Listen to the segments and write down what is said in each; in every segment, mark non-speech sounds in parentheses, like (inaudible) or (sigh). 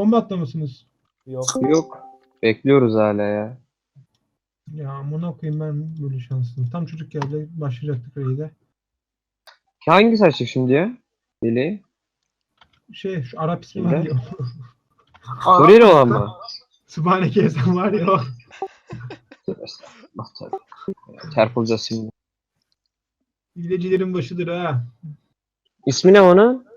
Kombatta mısınız? Yok. Yok. Bekliyoruz hala ya. Ya amına koyayım ben böyle şanslıyım. Tam çocuk geldi başlayacaktık raid'e. Hangisi açık şimdi ya? Deli. Şey şu Arap ismi var ya. Suriyeli olan mı? Sübhaneke Esen var ya. o. (laughs) Çarpılacağız şimdi. Hilecilerin başıdır ha. İsmi ne onun?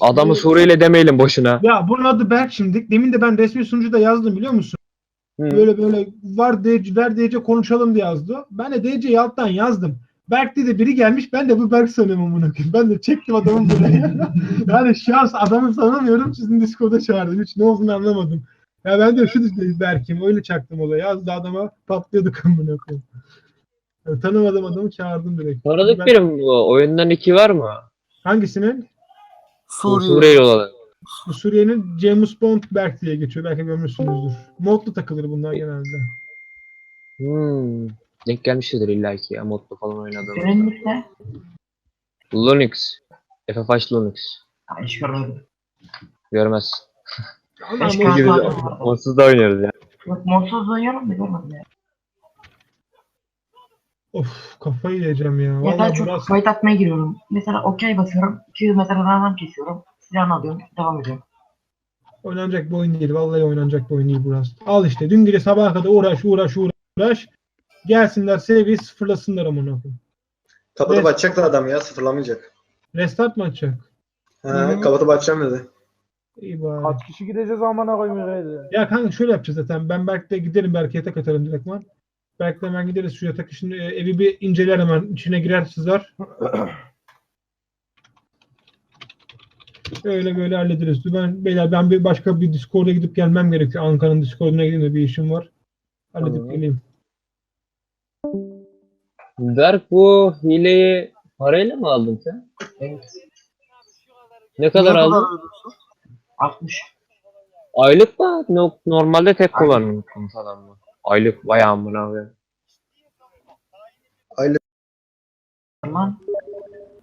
Adamı Suriyeli demeyelim boşuna. Ya bunun adı Berk şimdi. Demin de ben resmi sunucuda yazdım biliyor musun? Hı. Böyle böyle var DC, ver DC konuşalım diye yazdı. Ben de DC'yi alttan yazdım. Berk dedi biri gelmiş ben de bu Berk sanıyorum koyayım. Ben de çektim adamın buraya. (laughs) yani şans adamı sanamıyorum sizin Discord'a çağırdım. Hiç ne olduğunu anlamadım. Ya ben de şu Berk'im öyle çaktım olayı. Yazdı adama patlıyorduk amına koyayım. Yani tanımadığım adamı çağırdım direkt. Tanıdık Ben- birim bu. Oyundan iki var mı? Hangisinin? Suriye. Suriyeli olan. Suriye'nin James Bond Berk diye geçiyor. Belki görmüşsünüzdür. Modlu takılır bunlar genelde. Hmm. Denk gelmiştir illa ki ya modlu falan oynadığım. Ne? Linux. FFH Linux. Ha, hiç görmedim. Görmez. Ama Keşke mod-. Onsuz da oynuyoruz ya. Yok modsuz oynuyorum da görmedim ya. Of kafayı yiyeceğim ya. Ya ben Vallahi çok burası fight atmaya giriyorum. Mesela okey basıyorum. 200 metreden adam kesiyorum. Silahını alıyorum. Devam ediyorum. oynanacak bir oyun değil. Vallahi oynanacak bir oyun değil burası. Al işte dün gece sabaha kadar uğraş uğraş uğraş. Gelsinler seviye sıfırlasınlar amına koyayım. Kapatıp Evet. açacak da adam ya sıfırlamayacak. Restart mı açacak? He, Hı. kapatıp açacağım dedi. İyi bari. Kaç kişi gideceğiz amına koyayım öyle. Ya kanka şöyle yapacağız zaten. Ben Berk'le giderim Berk'e yatak atarım direktman. Berk'le hemen gideriz şu yatak işini. e, Evi bir inceler hemen. içine girer sızar. Öyle böyle hallederiz. Ben beyler ben bir başka bir Discord'a gidip gelmem gerekiyor. Ankara'nın Discord'una gideyim de bir işim var. Halledip Tamam. geleyim. Berk bu hileyi parayla mı aldın sen? Evet. Ne kadar aldın? 60. Aylık mı? No- Normalde tek kullanım falan mı? Aylık bayağı amına koyayım. Lan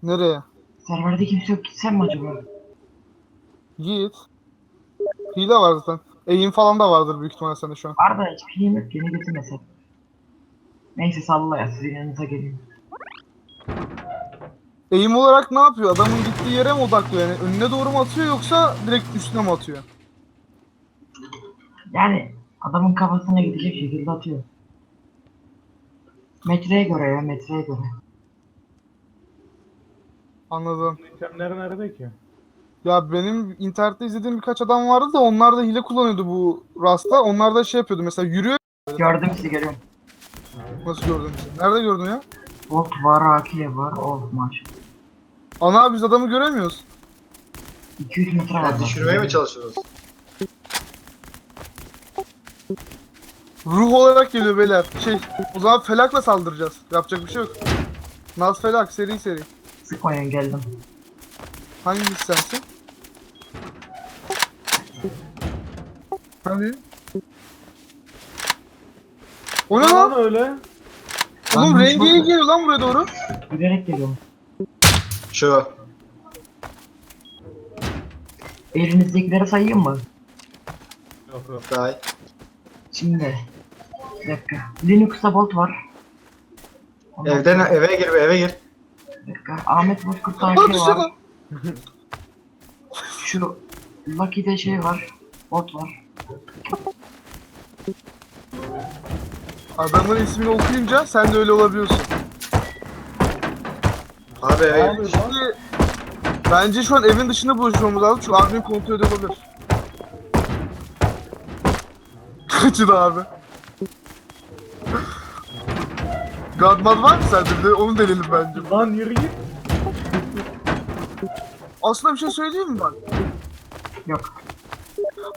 Nereye? serverde kimse yok. Gitsem mi acaba? Git. Hile var zaten. Eğim falan da vardır büyük ihtimalle sende şu an. Var da hiçbir şeyim yok. Yeni getirmesem. Neyse salla ya. Sizin yanınıza geleyim. Eğim olarak ne yapıyor? Adamın gittiği yere mi odaklıyor yani? Önüne doğru mu atıyor yoksa direkt üstüne mi atıyor? Yani adamın kafasına gidecek şekilde atıyor. Metreye göre ya metreye göre. Anladım. İtemler nerede ki? Ya benim internette izlediğim birkaç adam vardı da onlar da hile kullanıyordu bu Rasta. Onlar da şey yapıyordu mesela yürüyor. Gördüm sizi görüyorum. Nasıl gördün sen? Nerede gördün ya? Volt var, AK var. Oh maşallah. Ana biz adamı göremiyoruz. 200 metre var. Düşürmeye mi çalışıyoruz? Ruh olarak geliyor beyler. Şey o zaman felakla saldıracağız. Yapacak bir şey yok. Naz felak seri seri. Sıkmayın geldim. Hangisi sensin? Hani? O ne Lan öyle. Oğlum rengi iyi geliyor lan buraya doğru. Giderek geliyorum. Şu. Elinizdekileri sayayım mı? Yok yok. Daha iyi. Şimdi. Bir dakika. Linux'ta Bolt var. Ondan Evden sonra- eve gir eve gir. Bir dakika. Ahmet Bozkurt'ta Lan AK düştü var. lan. Şu Lucky'de şey var. Bot var. Adamın ismini okuyunca sen de öyle olabiliyorsun. Abi eve Abi gir. Şimdi bence şu an evin dışında buluşmamız lazım çünkü admin kontrol ediyor Kaçın abi. Godmad var mı sende? Bir de onu deneyelim bence. Lan yürü git. Aslında bir şey söyleyeyim mi ben? Yok.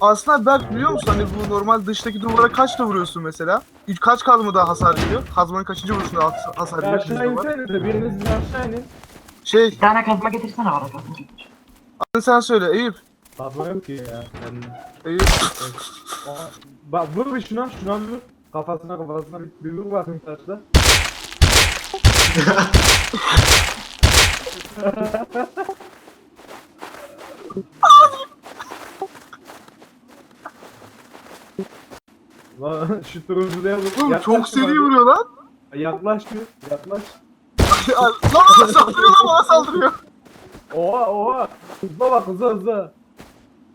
Aslında Berk biliyor musun hani bu normal dıştaki duvara kaçta vuruyorsun mesela? İlk kaç kazmada hasar veriyor? Kazmanın kaçıncı vuruşunda has- hasar Ya veriyor? aşağı duvar? insenize. Biriniz bir aşağı inin. Şey, Bir tane kazma getirsene bana kazma getir. adını sen söyle Eyüp. Fazla yok ki ya. Ben... Aa, Bak vur bir şuna. Şuna vur. Kafasına kafasına bir, bir vur bakayım taşla. Lan şu turuncuya vur. Oğlum Yaklaş çok seri abi. vuruyor lan. Yaklaş bir. Yaklaş. (laughs) lan bana saldırıyor lan bana saldırıyor. Oha oha. Hızla bak hızla hızla.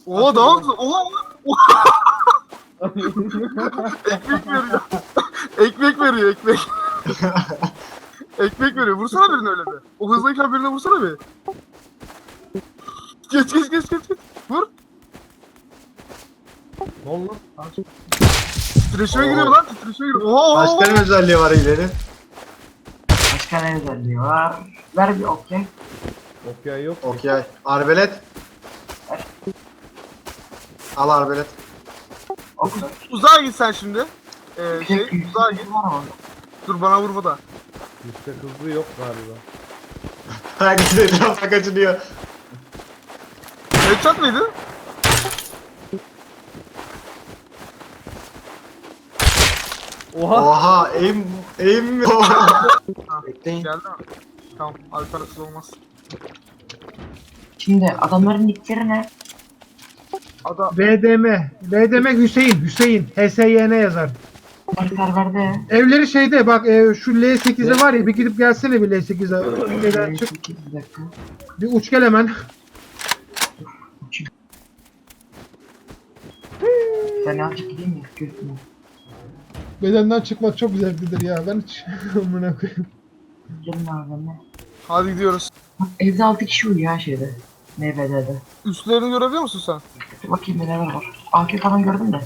Oha daha hızlı. Oha oha. (laughs) Ekmek veriyor. ekmek veriyor ekmek. ekmek veriyor. Vursana birini öyle bir. O hızlıyken birine vursana bir. Geç geç geç geç. geç. Vur. ne oldu lan? Titreşime giriyor lan. Titreşime giriyor. Oha oha. Başka ne özelliği var ileri? Başka ne özelliği var? Ver bir okey. Okey yok. Okey. Arbelet. Al arbelet. Uzağa git sen şimdi. Ee, şey uzağa git. Dur bana vurma da. Yüksek hızlı yok galiba. (laughs) Herkes etrafa kaçınıyor. Headshot mıydı? Oha. Oha aim aim (laughs) mi? Bekleyin. Geldi mi? Tamam. Alper'siz olmaz. Şimdi adamların nickleri ne? Adam VDM. VDM Hüseyin. Hüseyin. HSYN yazar. Her serverde. Evleri şeyde bak e, şu L8'e var ya bir gidip gelsene bir L8'e. Şeyden çık. Bir dakika. Bir uç gel hemen. Ben azıcık gideyim mi? Gözüm. Bedenden çıkmak çok zevklidir ya. Ben hiç (laughs) amına koyayım. Abi benimle. hadi gidiyoruz. Bak evde 6 kişi uyuyor ha şeyde. MVD'de. Üstlerini görebiliyor musun sen? Bakayım neler var. AK falan gördüm de.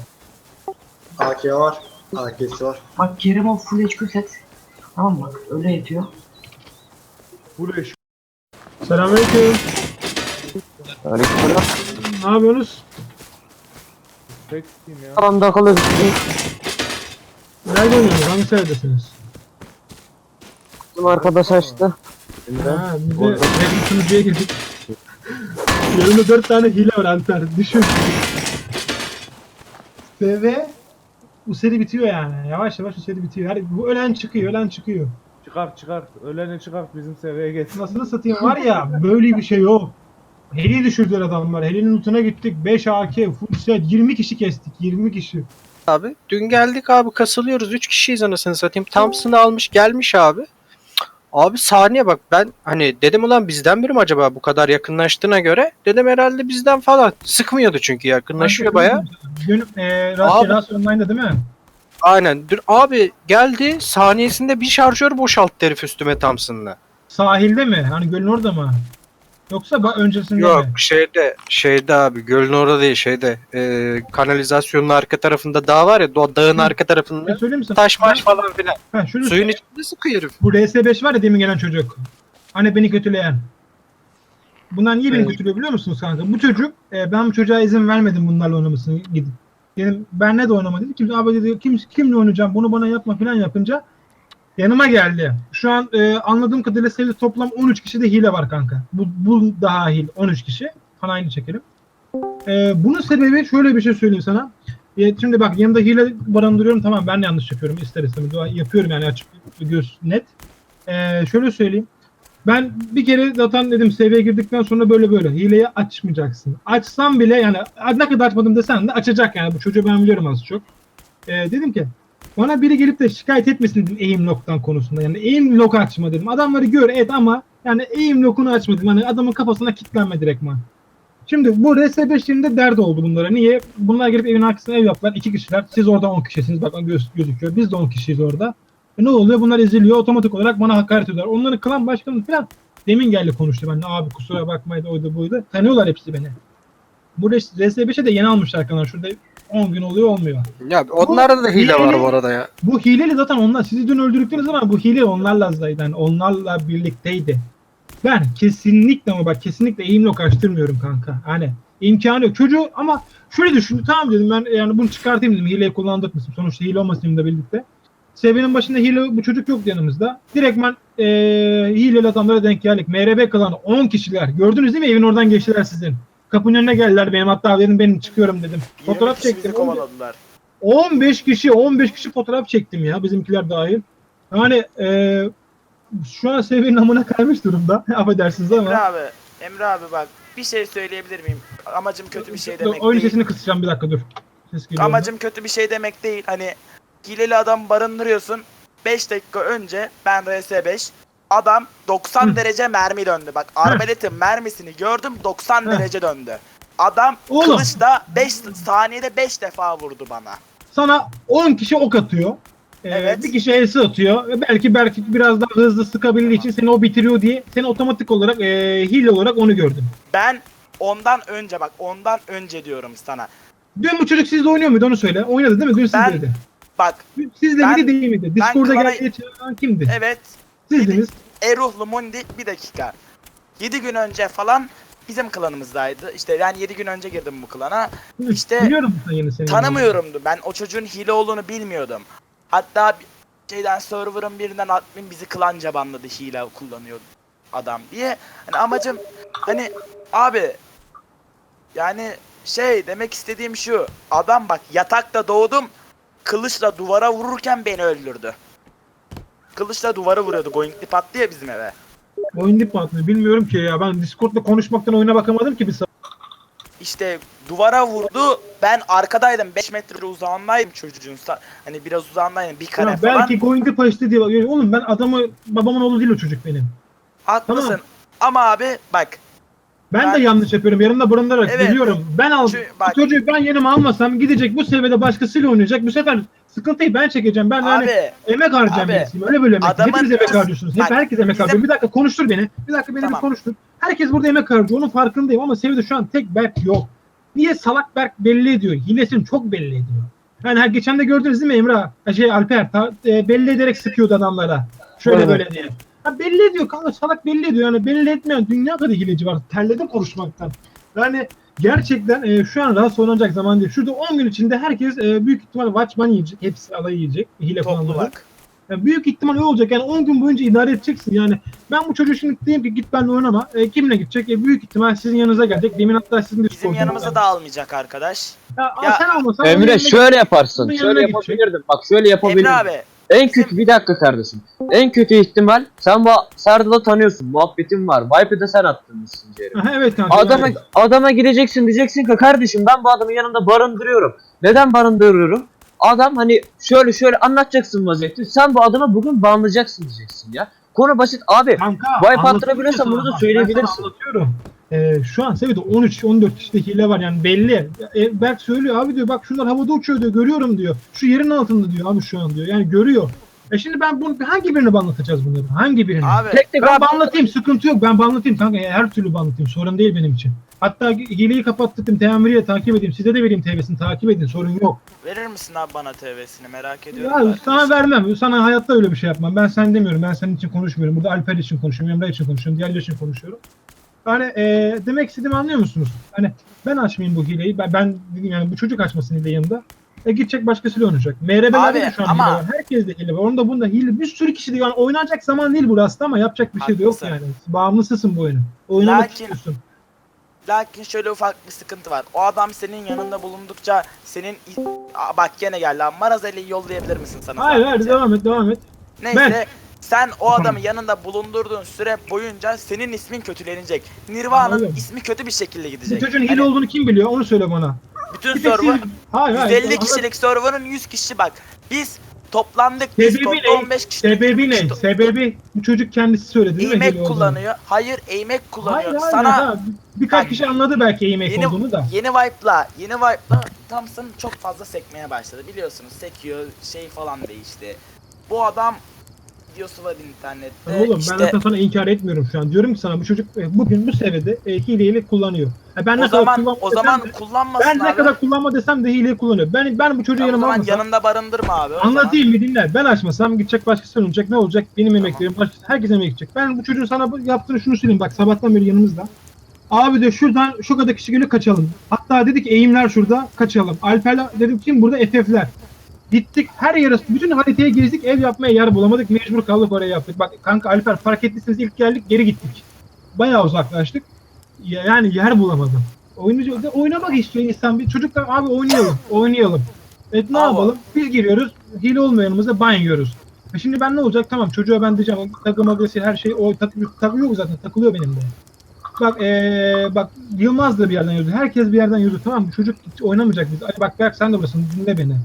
AK var. AK'si var. Bak Kerimov full HQ set. Tamam mı? Öyle yetiyor. Bu leş. Selamünaleyküm. Aleykümselam. Ne yapıyorsunuz? Tek kim ya? Aranda kalır. Nerede oynuyorsunuz? Hangi seyredesiniz? Bizim arkadaş açtı. Ha, biz de Reddit sunucuya girdik. Yanımda dört tane hile var Alper. Düşün. Ve bu seri bitiyor yani. Yavaş yavaş bu seri bitiyor. Her, bu ölen çıkıyor, ölen çıkıyor. Çıkart çıkart. Öleni çıkart bizim seviyeye geç. Nasıl satayım var ya böyle bir şey yok. Heli düşürdüler adamlar. Helinin utuna gittik. 5 AK, full set. 20 kişi kestik. 20 kişi. abi. Dün geldik abi kasılıyoruz. 3 kişiyiz anasını satayım. Thompson'ı almış gelmiş abi. Abi saniye bak ben hani dedim ulan bizden biri mi acaba bu kadar yakınlaştığına göre? Dedim herhalde bizden falan. Sıkmıyordu çünkü yakınlaşıyor baya. Gün, e, Abi. Rast Online'da değil mi? Aynen. Dün abi geldi saniyesinde bir şarjör boşalttı herif üstüme Thompson'la. Sahilde mi? Hani gölün orada mı? Yoksa ba- öncesinde Yok mi? şeyde şeyde abi gölün orada değil şeyde e, kanalizasyonun arka tarafında dağ var ya o dağın Hı. arka Ben tarafında söyleyeyim mi sana? taş maş falan filan. Ha, şunu Suyun içinde sıkıyor herif. Bu RS5 var ya demin gelen çocuk. Hani beni kötüleyen. Bunlar niye beni kötülüyor biliyor musunuz kanka? Bu çocuk, e, ben bu çocuğa izin vermedim bunlarla oynamasını gidip. Dedim ben ne de oynama dedi. Kimse abi dedi kim, kimle oynayacağım bunu bana yapma falan yapınca yanıma geldi. Şu an e, anladığım kadarıyla sayılı toplam 13 kişi de hile var kanka. Bu, bu dahil 13 kişi. Kanayını çekelim. E, bunun sebebi şöyle bir şey söyleyeyim sana. E, şimdi bak yanımda hile barındırıyorum tamam ben de yanlış yapıyorum ister istemez yapıyorum yani açık göz net. Ee, şöyle söyleyeyim. Ben bir kere zaten dedim seviyeye girdikten sonra böyle böyle hileyi açmayacaksın. Açsam bile yani ne kadar açmadım desen de açacak yani bu çocuğu ben biliyorum az çok. Ee, dedim ki bana biri gelip de şikayet etmesin dedim aim lock'tan konusunda. Yani aim lock açma dedim. Adamları gör et ama yani aim lock'unu açmadım. Hani adamın kafasına kilitlenme direktman. Şimdi bu RS5'lerinde dert oldu bunlara. Niye? Bunlar gelip evin arkasına ev yaptılar. iki kişiler. Siz orada 10 kişisiniz. Bak göz, gözüküyor. Biz de 10 kişiyiz orada. E ne oluyor? Bunlar eziliyor. Otomatik olarak bana hakaret ediyorlar. Onların klan başkanı falan demin geldi konuştu benimle. Abi kusura bakmayın oydu buydu. Tanıyorlar hepsi beni. Bu RS5'e de yeni almışlar kanal. Şurada 10 gün oluyor olmuyor. Ya onlarda da hile var hile- bu arada ya. Bu hileli zaten onlar. Sizi dün öldürdükleri zaman bu hile onlarla zaten. Onlarla birlikteydi. Ben kesinlikle ama bak kesinlikle aim lock açtırmıyorum kanka. Hani imkanı yok. Çocuğu ama şöyle düşün. Tamam dedim ben yani bunu çıkartayım dedim. Hileyi kullandık mısın? Sonuçta hile olmasın da birlikte. Seviyenin başında hile bu çocuk yoktu yanımızda. Direktmen eee hileli adamlara denk geldik. MRB kalan 10 kişiler. Gördünüz değil mi? Evin oradan geçtiler sizin. Kapının önüne geldiler benim hatta dedim benim çıkıyorum dedim. Fotoğraf çektim. kovaladılar. 15 kişi 15 kişi fotoğraf çektim ya bizimkiler dahil. Yani eee şu an seviyenin amına kaymış durumda. (laughs) Affedersiniz Emre ama. abi, Emre abi bak bir şey söyleyebilir miyim? Amacım kötü bir şey Dur, demek oyun değil. sesini kısacağım bir dakika dur. Ses geliyor. Amacım kötü bir şey demek değil. Hani hileli adam barındırıyorsun. 5 dakika önce ben RS5 adam 90 Hı. derece mermi döndü. Bak arbaletin mermisini gördüm 90 Hı. derece döndü. Adam Oğlum. kılıçla 5 saniyede 5 defa vurdu bana. Sana 10 kişi ok atıyor. Ee, Evet. Bir kişi elsi atıyor. Ve Belki belki biraz daha hızlı sıkabildiği için seni o bitiriyor diye seni otomatik olarak e, hile olarak onu gördüm. Ben ondan önce bak ondan önce diyorum sana. Dün bu çocuk sizle oynuyor muydu onu söyle. Oynadı değil mi? Dün Ben- sizdeydi. Bak Dün Sizle ben- miydi değil miydi? Discord'a geldiği çağıran kimdi? evet Sizdiniz. Eruhlu Mundi bir dakika. 7 gün önce falan bizim klanımızdaydı. İşte ben 7 gün önce girdim bu klana. İşte Biliyorum sen yeni seni. Tanımıyorumdu. Ben o çocuğun hile olduğunu bilmiyordum. Hatta şeyden server'ın birinden admin bizi klanca banladı hile kullanıyor adam diye. Hani amacım hani abi yani şey demek istediğim şu. Adam bak yatakta doğdum. Kılıçla duvara vururken beni öldürdü. Kılıçla duvara vuruyordu. Goingli pattı ya bizim eve. Oyun dip mi atmıyor? Bilmiyorum ki ya. Ben Discord'da konuşmaktan oyuna bakamadım ki bir saat. İşte duvara vurdu. Ben arkadaydım. 5 metre uzağındaydım çocuğun. Sa- Hani biraz uzağındaydım. Bir kare Ya falan. belki Going Deep açtı diye. Oğlum ben adamı babamın oğlu değil o çocuk benim. Haklısın. Tamam. Ama abi bak Ben, Ben- de yanlış yapıyorum. Yanımda barındırarak Evet. biliyorum. Ben al bak- bu çocuğu ben yanıma almasam gidecek bu seviyede başkasıyla oynayacak. Bu sefer sıkıntıyı ben çekeceğim. Ben yani abi emek harcayacağım Abi. Öyle böyle emek. adamın- Hepiniz emek harcıyorsunuz. Hep herkes emek bizim- harcıyor. Bir dakika konuştur beni. Bir dakika beni Tamam. bir konuştur. Herkes burada emek harcıyor. Onun farkındayım ama seviyede şu an tek Berk yok. Niye salak Berk belli ediyor? Hilesini çok belli ediyor. Yani her geçen de gördünüz değil mi Emrah? Şey Alper ta- e, belli ederek sıkıyordu adamlara. Şöyle Evet. böyle diye. Ha, belli ediyor kanka salak belli ediyor. Yani belli etmeyen dünya kadar hileci var. Terledim konuşmaktan. Yani gerçekten e, şu an rahatsız oynanacak zaman değil. Şurada 10 gün içinde herkes e, büyük ihtimalle Watchman yiyecek. Hepsi alay yiyecek. Hile toplu kullanmaları. bak. Yani büyük ihtimal öyle olacak. Yani 10 gün boyunca idare edeceksin. Yani ben bu çocuğu şimdi diyeyim ki git benimle oynama. E, kimle gidecek? E, büyük ihtimal sizin yanınıza gelecek. Demin hatta sizin de Bizim yanımıza da almayacak arkadaş. Ya, Ya, sen almasan Emre şöyle yaparsın. Şöyle yapabilirdim. Bak şöyle yapabilirdim. Emre abi En kötü bir dakika kardeşim. En kötü ihtimal sen bu Serdal'ı tanıyorsun. Muhabbetin var. Vibe'ı da sen attın. Aha, evet kanka. Adama yani. adama gireceksin diyeceksin ki kardeşim ben bu adamın yanında barındırıyorum. Neden barındırıyorum? Adam hani şöyle şöyle anlatacaksın vaziyeti. Sen bu adama bugün bağlayacaksın diyeceksin ya. Konu basit abi. Kanka, Vibe attırabiliyorsan bunu da söyleyebilirsin. Anlatıyorum. Ee, şu an seviyede 13-14 kişide hile var yani belli. E, Berk söylüyor abi diyor bak şunlar havada uçuyor diyor görüyorum diyor. Şu yerin altında diyor abi şu an diyor yani görüyor. E şimdi ben bunu hangi birini banlatacağız bunları? Hangi birini? abi Tek tek Ben abi. banlatayım sıkıntı yok ben banlatayım kanka her türlü banlatayım sorun değil benim için. Hatta hileyi kapattım temiriye takip edeyim size de vereyim TV'sini takip edin sorun yok. verir misin abi bana TV'sini merak ediyorum. Ya sana vermem sana hayatta öyle bir şey yapmam ben sen demiyorum ben senin için konuşmuyorum burada Alper için konuşuyorum Emre için konuşuyorum diğerleri için konuşuyorum. Hani e, demek istediğimi anlıyor musunuz? Hani ben açmayayım bu hileyi ben, ben dedim yani bu çocuk açmasın hile yanında. E gidecek başkasıyla oynayacak. MRB'lerde de şu an ama- hile var. Herkes de hile var. Onda bunda hile. Bir sürü kişi de yani oynanacak zaman değil burası ama yapacak bir şey de yok Haklısın. yani. Bağımlısısın bu oyunu. Oynamak Lakin- istiyorsun. Lakin şöyle ufak bir sıkıntı var. O adam senin yanında bulundukça senin Aa, bak gene geldi. Marazeli'yi yollayabilir misin sana? Hayır hayır devam et devam et. Neyse Ben- sen o (clears throat) adamı yanında bulundurduğun süre boyunca senin ismin kötülenecek. Nirvana'nın Anladım. ismi kötü bir şekilde Bu gidecek. çocuğun hile Hani olduğunu kim biliyor? Onu söyle bana. bütün Bir tek server siz- Hayır hayır. 150 Anlat- kişilik server'ın 100 kişi bak. Biz toplandık. Biz Sebebi toplam ne? 15 kişi. Sebebi ne? İşte- Sebebi bu çocuk kendisi söyledi değil mi? hile Eğmek olduğunu? kullanıyor. Hayır eğmek kullanıyor. Hayır. Sana ha, birkaç Bak, kişi anladı belki eğmek yeni, olduğunu da. yeni vibe'la yeni vibe'la Thompson çok fazla sekmeye başladı. Biliyorsunuz sekiyor şey falan değişti. Bu adam videosu var internette. Oğlum ben işte, zaten sana inkar etmiyorum şu an. Diyorum ki sana bu çocuk e, bugün bu seviyede e, hileyle kullanıyor. E, ben ne o kadar zaman kullanma o zaman de- kullanmasın ben ne abi. kadar kullanma desem de hileyi kullanıyor. Ben ben bu çocuğu Tamam, yanıma almasam yanında barındırma abi. anlatayım bir dinle. Ben açmasam gidecek başkası oynayacak. Ne olacak? Benim emeklerim başkası herkes emek gidecek. Ben bu çocuğun sana bu yaptığını şunu söyleyeyim. Bak sabahtan beri yanımızda. Abi de şuradan şu kadar kişi geliyor kaçalım. Hatta dedik eğimler şurada kaçalım. Alper'le dedim kim burada FF'ler. Gittik her yere bütün haritayı gezdik ev yapmaya yer bulamadık mecbur kaldık oraya yaptık. Bak kanka Alper fark ettiyseniz ilk geldik geri gittik. Bayağı uzaklaştık. Ya- Yani yer bulamadım. Oyuncu oynamak istiyor insan bir çocuklar abi oynayalım oynayalım. Evet ne Bravo. yapalım? Biz giriyoruz. Hile olmayan yanımızda ban yiyoruz. E şimdi ben ne olacak? Tamam çocuğa ben diyeceğim takım agresif her şey o takı, takı yok zaten takılıyor benim de. bak ee, bak Yılmaz da bir yerden yazıyor. Herkes bir yerden yazıyor. Tamam mı? Çocuk oynamayacak biz. Ay bak Berk sen de burasın. Dinle beni.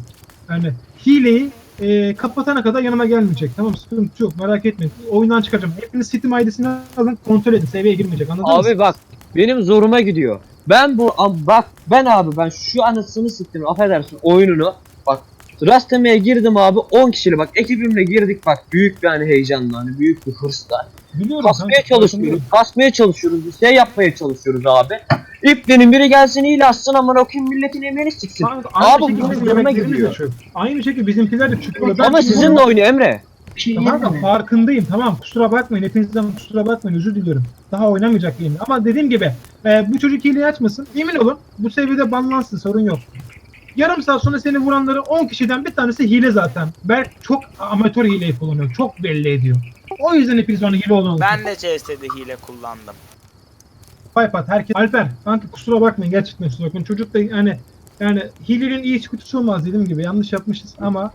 Yani hileyi ee, kapatana kadar yanıma gelmeyecek. Tamam mı? Sıkıntı yok. Merak etmeyin. Oyundan çıkaracağım. Hepiniz Steam ID'sini alın. Kontrol edin. Seviyeye girmeyecek. Anladın? Abi bak benim zoruma gidiyor. Ben bu bak ben abi ben şu anasını siktim affedersin oyununu bak rastlamaya girdim abi 10 kişiyle bak ekibimle girdik bak büyük bir hani heyecanla hani büyük bir hırsla Biliyorum. kasmaya kanka, çalışıyoruz kasmaya çalışıyoruz bir şey yapmaya çalışıyoruz abi İplerin biri gelsin iyi atsın amına okuyayım milletin emeğini siksin Kanka, aynı Abi şekilde bu bizim de gidiyor. Aynı şekilde bizimkiler de. Ben ama sizinle oynuyor Emre şey Tamam da farkındayım tamam kusura bakmayın hepinizden kusura bakmayın özür diliyorum. Daha oynamayacak yeni. Ama dediğim gibi e, bu çocuk hileyi açmasın. Emin olun bu seviyede banlansın sorun yok. Yarım saat sonra seni vuranları 10 kişiden bir tanesi hile zaten. Berk çok amatör hileyi kullanıyor. Çok belli ediyor. O yüzden hepiniz onu hile olduğunu Ben de CS'de hile kullandım. Paypat herkes. Alper kanka kusura bakmayın gerçekten kusura bakmayın. Çocuk da yani yani hilenin iyi kutusu olmaz dediğim gibi yanlış yapmışız ama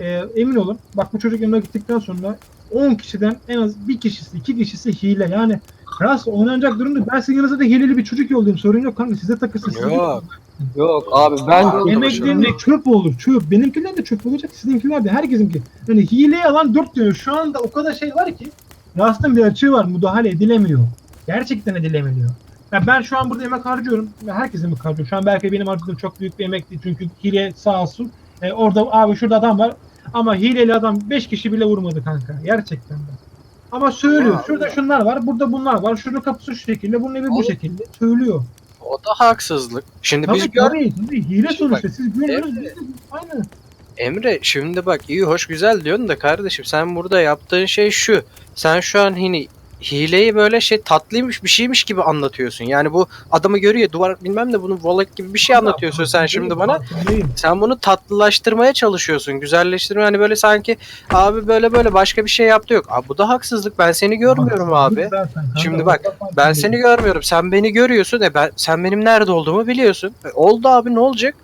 e, emin olun bak bu çocuk yanına gittikten sonra 10 kişiden en az bir kişisi iki kişisi hile yani Rast oynanacak durumda ben sizin yanınızda da hileli bir çocuk yollayayım sorun yok kanka size takılsın size Yok. Yok abi ben Aa, Emeklerinde çöp olur çöp benimkiler de çöp olacak sizinkiler de herkesinki yani hileyi alan 4 diyor şu anda o kadar şey var ki Rast'ın bir açığı var müdahale edilemiyor gerçekten edilemiyor ya ben şu an burada emek harcıyorum. Ya herkes emek harcıyor. Şu an belki benim harcadığım çok büyük bir emek değil. Çünkü hile sağ olsun. E, orada abi şurada adam var. Ama hileli adam 5 kişi bile vurmadı kanka. Gerçekten de. Ama söylüyor. Şurada şunlar var. Burada bunlar var. Şunun kapısı şu şekilde. Bunun evi bu şekilde. Söylüyor. O da haksızlık. Şimdi Tabii biz gör tabii, tabii. Hile Şimdi sonuçta. bak, Siz. Biz de aynı. Emre şimdi bak iyi hoş güzel diyorsun da kardeşim sen burada yaptığın şey şu. Sen şu an hani hileyi böyle şey tatlıymış bir şeymiş gibi anlatıyorsun. Yani bu adamı görüyor duvar bilmem ne bunu volek gibi bir şey anlatıyorsun sen şimdi bana. Sen bunu tatlılaştırmaya çalışıyorsun. Güzelleştirmeye hani böyle sanki abi böyle böyle başka bir şey yaptı yok. Abi bu da haksızlık. Ben seni görmüyorum abi. Şimdi bak, Ben seni görmüyorum. Sen beni görüyorsun. E ben sen benim nerede olduğumu biliyorsun. E oldu abi ne olacak?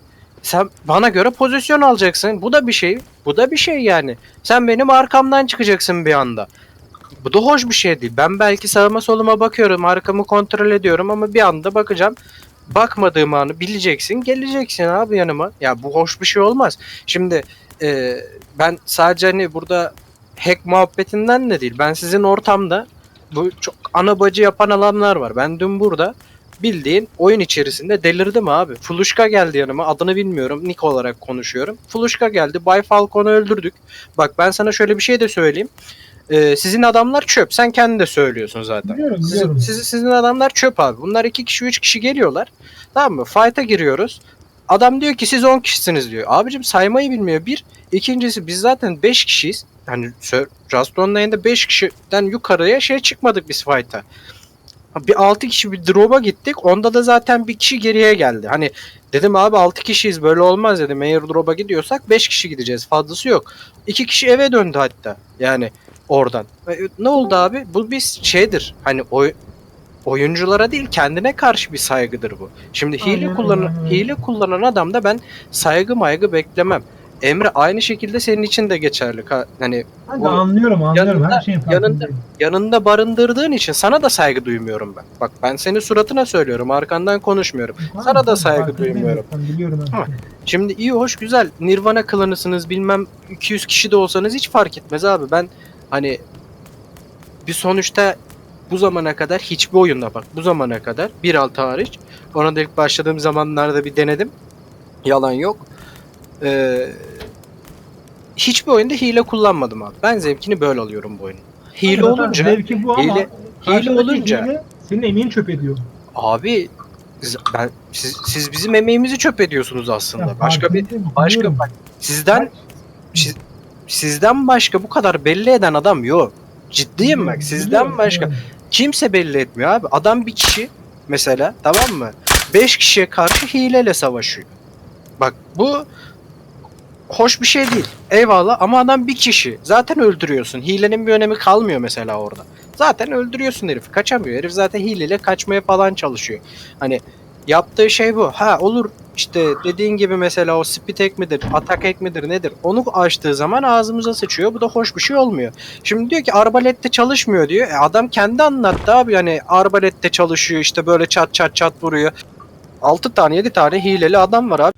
Sen bana göre pozisyon alacaksın. Bu da bir şey. Bu da bir şey yani. Sen benim arkamdan çıkacaksın bir anda. Bu da hoş bir şey değil. Ben belki sağıma soluma bakıyorum, arkamı kontrol ediyorum ama bir anda bakacağım. Bakmadığım anı bileceksin, geleceksin abi yanıma. Ya bu hoş bir şey olmaz. Şimdi e, ben sadece hani burada hack muhabbetinden de değil. Ben sizin ortamda bu çok ana bacı yapan adamlar var. Ben dün burada bildiğin oyun içerisinde delirdim abi. Fuluşka geldi yanıma. Adını bilmiyorum. Nick olarak konuşuyorum. Fuluşka geldi. Bay Falcon'u öldürdük. Bak ben sana şöyle bir şey de söyleyeyim. Ee, sizin adamlar çöp. Sen kendin de söylüyorsun zaten. Biliyorum Sizin, biliyorum. sizin, sizin adamlar çöp abi. Bunlar iki kişi üç kişi geliyorlar. Tamam mı? Fight'a giriyoruz. Adam diyor ki siz 10 kişisiniz diyor. Abicim saymayı bilmiyor bir. İkincisi biz zaten 5 kişiyiz. Hani Just Online'da 5 kişiden yukarıya şey çıkmadık biz fight'a. Bir 6 kişi bir drop'a gittik. Onda da zaten bir kişi geriye geldi. Hani dedim abi 6 kişiyiz böyle olmaz dedim. Eğer drop'a gidiyorsak 5 kişi gideceğiz. Fazlası yok. 2 kişi eve döndü hatta. Yani oradan. Ne oldu abi? Bu bir şeydir. Hani oy oyunculara değil kendine karşı bir saygıdır bu. Şimdi hile Aynen kullanan hile kullanan adam da ben saygı maygı beklemem. Emre aynı şekilde senin için de geçerli. Hani Kanka bu- anlıyorum anlıyorum. yanında- Her şeyin yanında- farkındayım. yanında barındırdığın için sana da saygı duymuyorum ben. Bak ben senin suratına söylüyorum, arkandan konuşmuyorum. Sana da saygı duymuyorum. Biliyorum ben. Şimdi iyi hoş güzel Nirvana klanısınız bilmem 200 kişi de olsanız hiç fark etmez abi. Ben hani bir sonuçta bu zamana kadar hiçbir oyunda bak bu zamana kadar 1.6 hariç ona da ilk başladığım zamanlarda bir denedim. Yalan yok. Ee, hiçbir oyunda hile kullanmadım abi. Ben zevkini böyle alıyorum bu oyunun. Hile olunca Zevki bu ama hile- karşındaki olunca- hile senin emeğini çöp ediyor. Abi ben siz, siz bizim emeğimizi çöp ediyorsunuz aslında. Ya, başka bir başka bak sizden siz- sizden başka bu kadar belli eden adam yok. Ciddiyim bak sizden başka kimse belli etmiyor abi. Adam bir kişi mesela tamam mı? 5 kişiye karşı hileyle savaşıyor. Bak bu hoş bir şey değil. Eyvallah ama adam bir kişi. Zaten öldürüyorsun. Hilenin bir önemi kalmıyor mesela orada. Zaten öldürüyorsun herifi. Kaçamıyor. Herif zaten hileyle kaçmaya falan çalışıyor. Hani yaptığı şey bu. Ha olur işte dediğin gibi mesela o speed hack midir, atak hack midir nedir? Onu açtığı zaman ağzımıza sıçıyor. Bu da hoş bir şey olmuyor. Şimdi diyor ki arbalette çalışmıyor diyor. E adam kendi anlattı abi hani arbalette çalışıyor işte böyle çat çat çat vuruyor. 6 tane 7 tane hileli adam var abi.